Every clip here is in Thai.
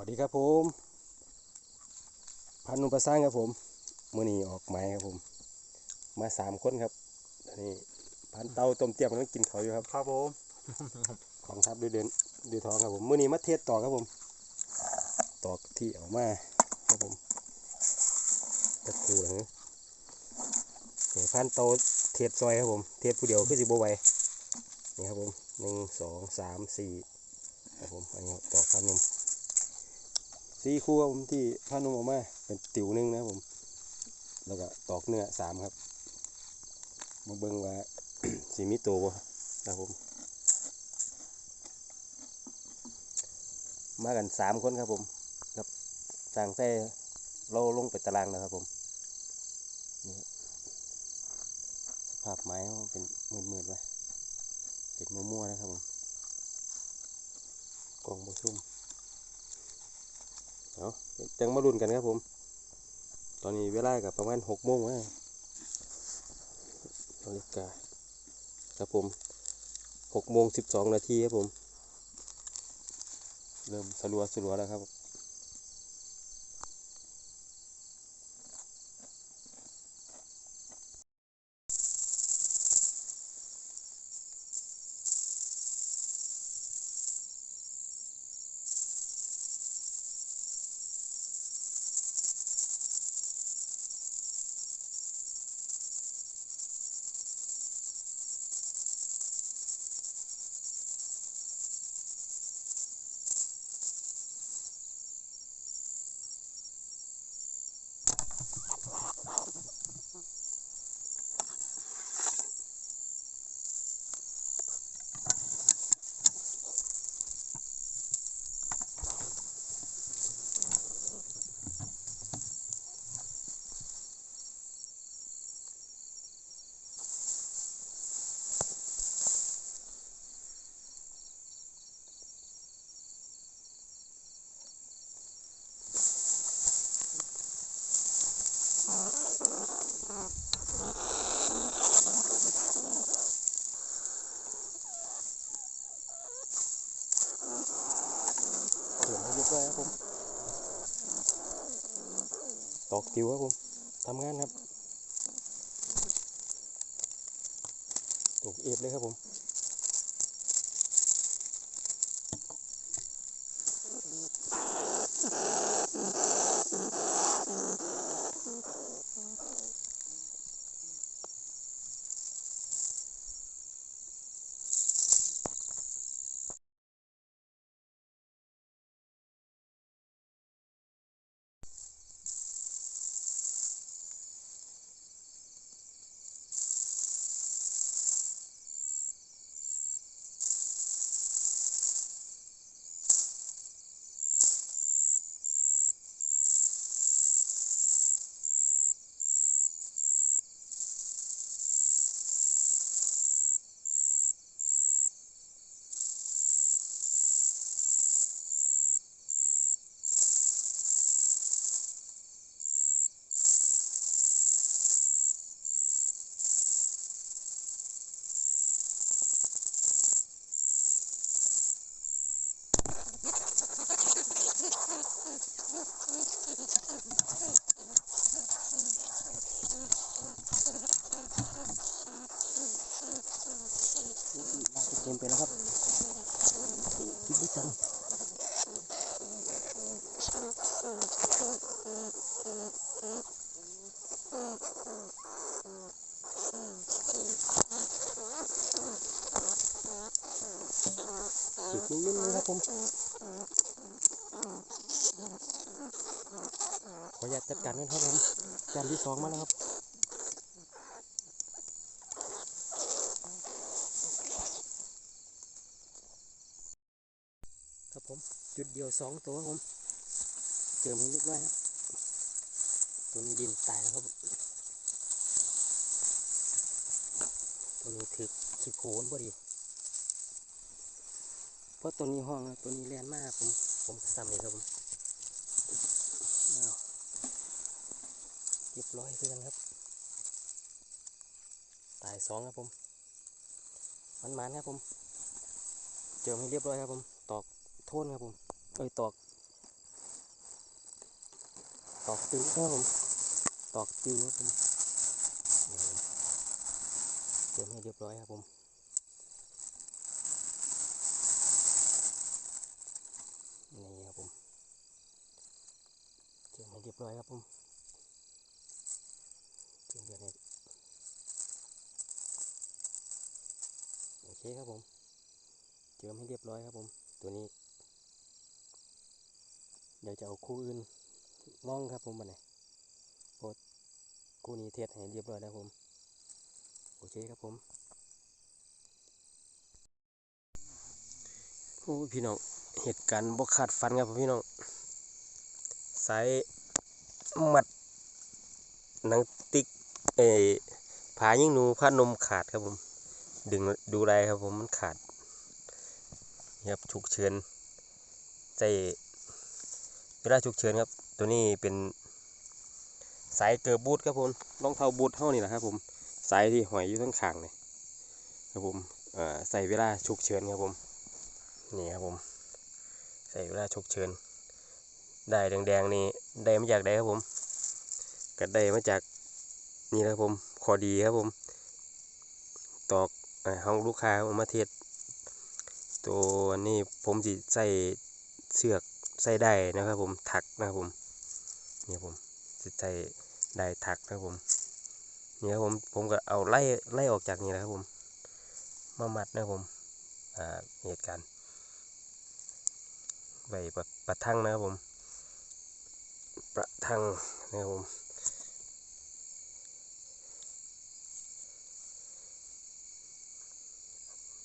วัสดีครับผม พันนุประสร้างครับผมมื่อนี้ออกไม้ครับผม มาสามคนครับอันนี้พันเตาต้มเตี้ยมกำลังกินเขาวอยู่ครับครับผมของทับด้วยเดินด้วยท้องครับผมมื่อนี้มาเทศต่อครับผมตอกที่ออกมาครับผมตะกูนะฮะนี่พันเตาเทศซอยครับผม เทศผู้เดียวคือสิบไหวนี่ครับผมหนึ่งสองสามสี่ครับผมอันนี้ตอกพันนม สี่คู่ครับผมที่พานุ่มออกมาเป็นติ๋วหนึงนะผม แล้วก็ตอกเนื้อสามครับ มาเบิ่งว่าสีมีตัวนะครับผม มากันสามคนครับผมกับสร้างแท้เราลงไปตารางแล้วครับผมนี่สภาพไม้เป็นมืดๆไว้เป็นมั่วๆนะครับผมกล่องบซุ่ม เอาจังมาลุ้นกันครับผม ตอนนี้เวลากับประมาณหกโมงแล้วนาฬิกาครับผมหกโมงสิบสองนาทีครับผม เริ่มสลัวสลัวแล้วครับ เดี๋ยวให้เรียบร้อยครับผม ตอกติวครับผม ทำงานครับตกเอฟเลยครับผม เต็มไปแล้วครับคิดไม่จัง อีกนิดนึงครับผมขออยากจัดการกันครับผมจานที่สองมาแล้วครับครับผมจุดเดียวสองตัวครับผมเจอมันเรียบร้อยครับตัวนี้ดินตายแล้วครับตัวนี้ถือขี้โผล่พอดี เพราะตัวนี้ห้องนะตัวนี้แรงมากผมผมซ้ำเลยครับผมเรียบร้อยคือกันครับ ตายสองครับผมมันมันครับผม เจอให้เรียบร้อยครับผม ตอกโทนครับผม เอ้ยตอก ตอกติวครับผม ตอกติวครับผมนี่ครับผมเตรียมให้เรียบร้อยครับผมนี่ครับผมเต รียมให้เรียบร้อยครับผมเตรียมเดือนให้โอเคครับผมเตรียมให้เรียบร้อยครับผม ตัวนี้ เดี๋ยวจะเอาคู่อื่นล่องครับผมบันนี้โอ้คู่นี้เทสให้เรียบร้อยแล้วผม โอเคครับผมโอ้พี่น้องเหตุการณ์บกขาดฟันครับผมพี่น้องสาย มัดหนังติ๊กเอผายิ่งหนูผ้านมขาดครับผม ดึงดูไรครับผมมันขาดนะครับฉุกเฉินใจเวลาฉุกเฉินครับ ตัวนี้เป็นสายเกิร์บบูทครับผมรองเท้าบูทเท่านี่แหละครับผมสายที่ห้อยอยู่ทั้งขางเลยครับผมใส่เวลาฉุกเฉินครับผมนี่ครับผม ใส่เวลาฉุกเฉิน ได้แดงๆนี่ได้มาจากใดครับผมก็ได้มาจากนี่นะครับผมขอดีครับผม ตอกห้องลูกค้ามาเทศตัวนี้ผมสิใส่เสือกใส่ได้นะครับผมถักนะครับผมนี่ครับผมจะใส่ได้ถักนะครับผมนี่ครับผมผมก็เอาไล่ไล่ออกจากนี่นะครับผมมามัดนะครับผมอ่าเหตุการณ์ไว้ประประทังนะครับผม ประทังนะครับผม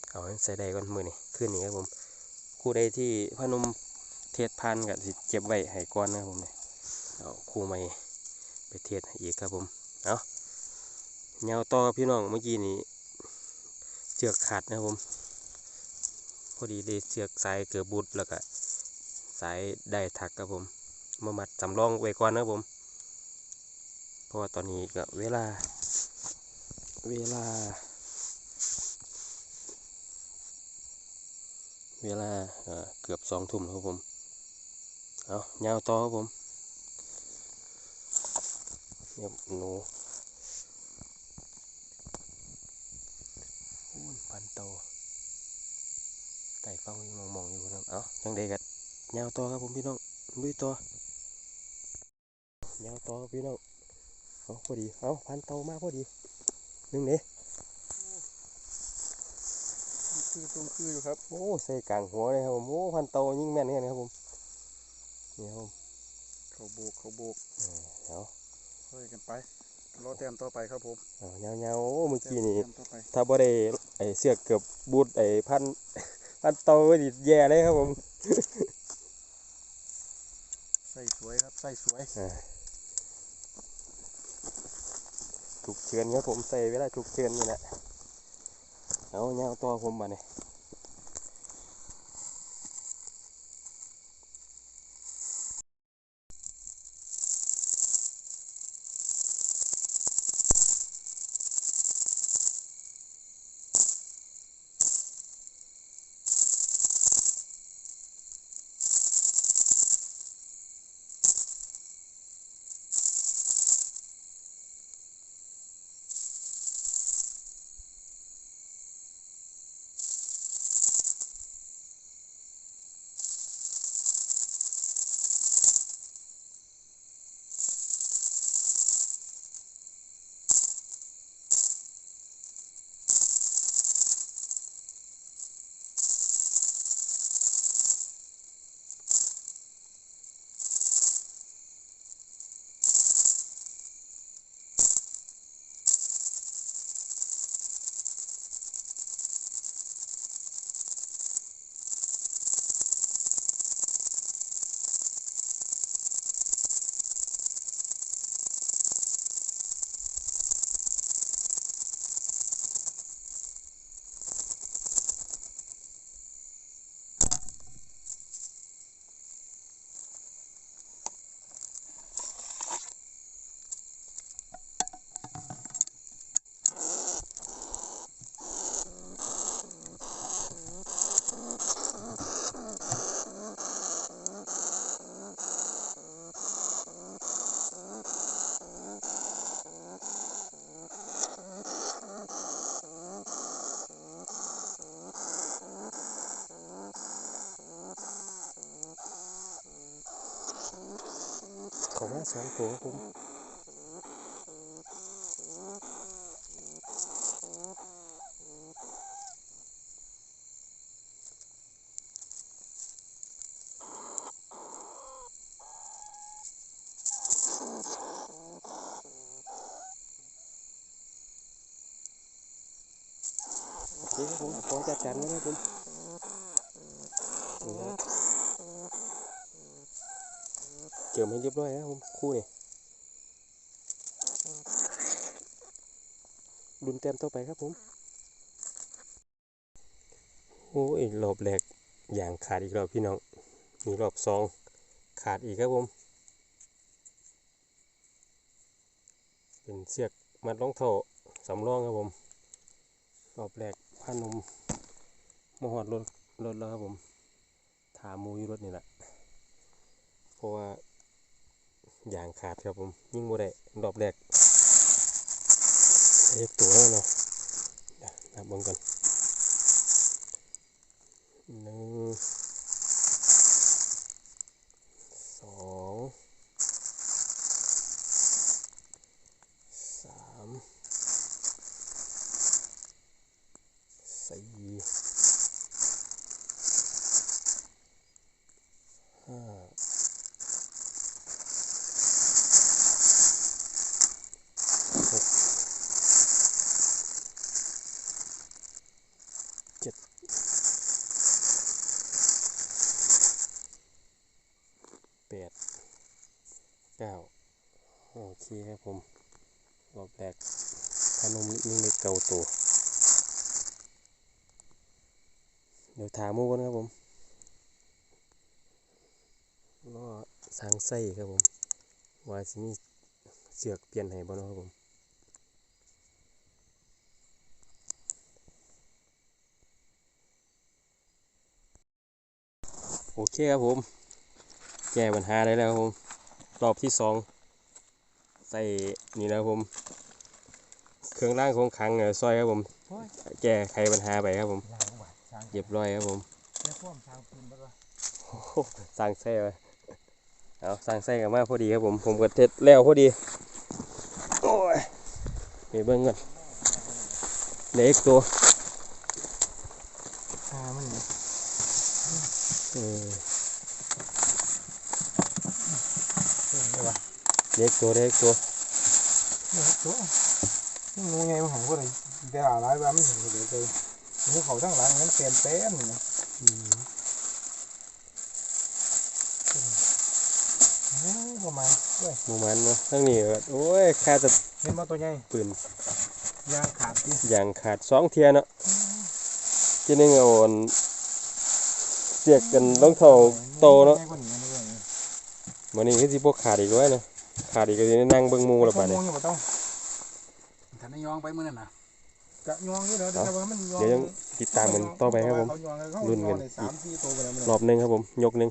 เอาใส่ได้ก่อนมือนี่ขึ้นนี่ครับผมคู่ใดที่พนมเทศพันกับสิเจ็บไว้ให้ก้อนนะครับผมเนี่ยเอาคู่ใหม่ไปเทศอีกครับผมเอาเงาต่อพี่น้องเมื่อกี้นี้เชือกขาดนะครับผม พอดีได้เชือกสายเกือบบุดแล้วก็สายได้ถักครับผม มามัดสำรองไว้ก่อนนะผมเพราะว่าตอนนี้ก็เวลา เวลา เวลาเกือบสองทุ่มแล้วครับผมเอายาวต่อครับผมเนียหนูอู้ยพันโตไต่ฟังอยู่มองๆอยู่นะครับ เอาจังใดกันยาวต่อครับผมพี่น้องลุยต่อ ยาวต่อครับพี่น้องเอาพอดีเอาพันโตมากพอดีหนึ่งเด้คือตรงคืออยู่ครับ โอ้ใส่กลางหัวเลยครับผมโอ้พันโตยิ่งแม่นเนี่ยนะครับผมนี่ครับผมเขาโบกเขาโบกเออเอาช่วยกันไปรอแต้มต่อไปครับผมเอาเงาๆโอ้เมื่อกี้นี่แต้มต่อไปถ้าบ่ได้ไอ้เสือกเกือบบูดไอ้พันพันโตก็ดิแย่เลยครับผมใส่สวยครับใส่สวย ถูกเฉินครับผมใส่เวลาถูกเฉินนี่แหละเอาเงาตัวผมมาเนี่ย เขามาสองตัวครับผมโอเคครับผมขอจัดการไว้นะครับผมนี่ครับ เกี่ยวให้เรียบร้อยนะครับผมคู่นี่ดุนเต็มต่อไปครับผม โอ้ยรอบแรกอย่างขาดอีกรอบพี่น้องนี่รอบสองขาดอีกครับผม เป็นเสือกมัดรองเท้าสำรองครับผม รอบแรกพานมมาหอดรถรถแล้วครับผมถามมูอยู่รถนี่แหละเพราะว่าอ ย่างขาดครับผมยิ่งโมได้ดอกแรกเรียกตัวแล้วเนาะนับบังก่อนหนึ่งสองสามสี่ห้าหกเจ็ด แปดเก้าโอเคครับผมรอบแรกพนมนิ่ในเก่าตัวเดี๋ยวถามมูกันครับผมก็สางไส้ครับผมว่าสิมีเสือกเปลี่ยนให้บ่เนาะครับผมโอเคครับผม แก้ปัญหาได้แล้วครับผม รอบที่สองใส่นี่แล้วครับผมเครื่องร่างของขังเนี่ยซอยครับผมโอ้ยแก้ไขปัญหาไปครับผมล้างหวานช้างเรียบร้อยครับผมแล้วพ่วงช้างคืนแล้วก็โอ้โหสร้างไส้ไว้เอาสร้างไส้กันมาพอดีครับผม ผมก็เท็ดแล้วพอดีโอ้ยไปเบิ่งกันเด็กตัวชามันนี่เออ เออเลยวะ เด็กตัวเด็กตัวเนี่ยตัวนี่งูไงมันของกนี้แต่หาหลายว่ามันเห็นอยู่เดี๋ยวเลยงูเขาทั้งหลังนั้นเปลี่ยนแป้นนะอืมเอ้ยประมาณด้วยหมูมันเนาะทั้งนี้โอ้ยขาดแต่เห็นมาตัวใหญ่ปืนยางขาดยางขาดสองเทียเนาะทีนึงเอาอนเสียกกันต้องเท่าโตเนาะใหญ่กว่านี้นะเว้ยวันนี้ก็สิพวกขาดอีกไว้เนาะ ขาดอีกก็สิได้นั่งเบิ่งหมูและบาดชั่นี้วโมงอยู่บ่ต้องท่านนายองไปมื้อนั้นน่ะกะยองอยู่เดี๋ยวแต่ว่ามันยองเดี๋ยวยังติดตามกันต่อไปครับผมเขายองเลยเขารุ่นกันยองเลยสามสี่ตัวไปแล้วมันรอบหนึงครับผม ยกหนึง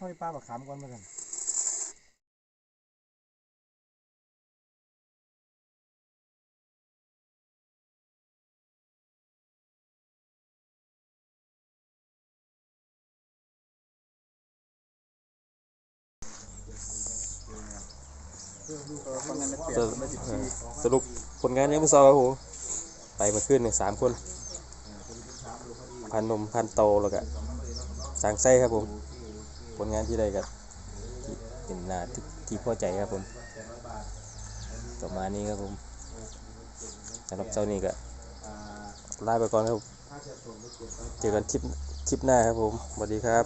ห้อยป้าบักขามก่อนมากัน สรุปสรุปผลงานยังไม่ซอครับผมไปมาขึ้นเนี่ยสามคนพันนมพันโตแล้วก็สางไส้ครับผม ผลงานที่ได้กับที่เป็นนาที่ที่พอใจครับผมประมานี้ครับผมสำหรับเจ้านี้ก็ลาไปก่อนครับผมเจอกันคลิปคลิปหน้าครับผมสวัสดีครับ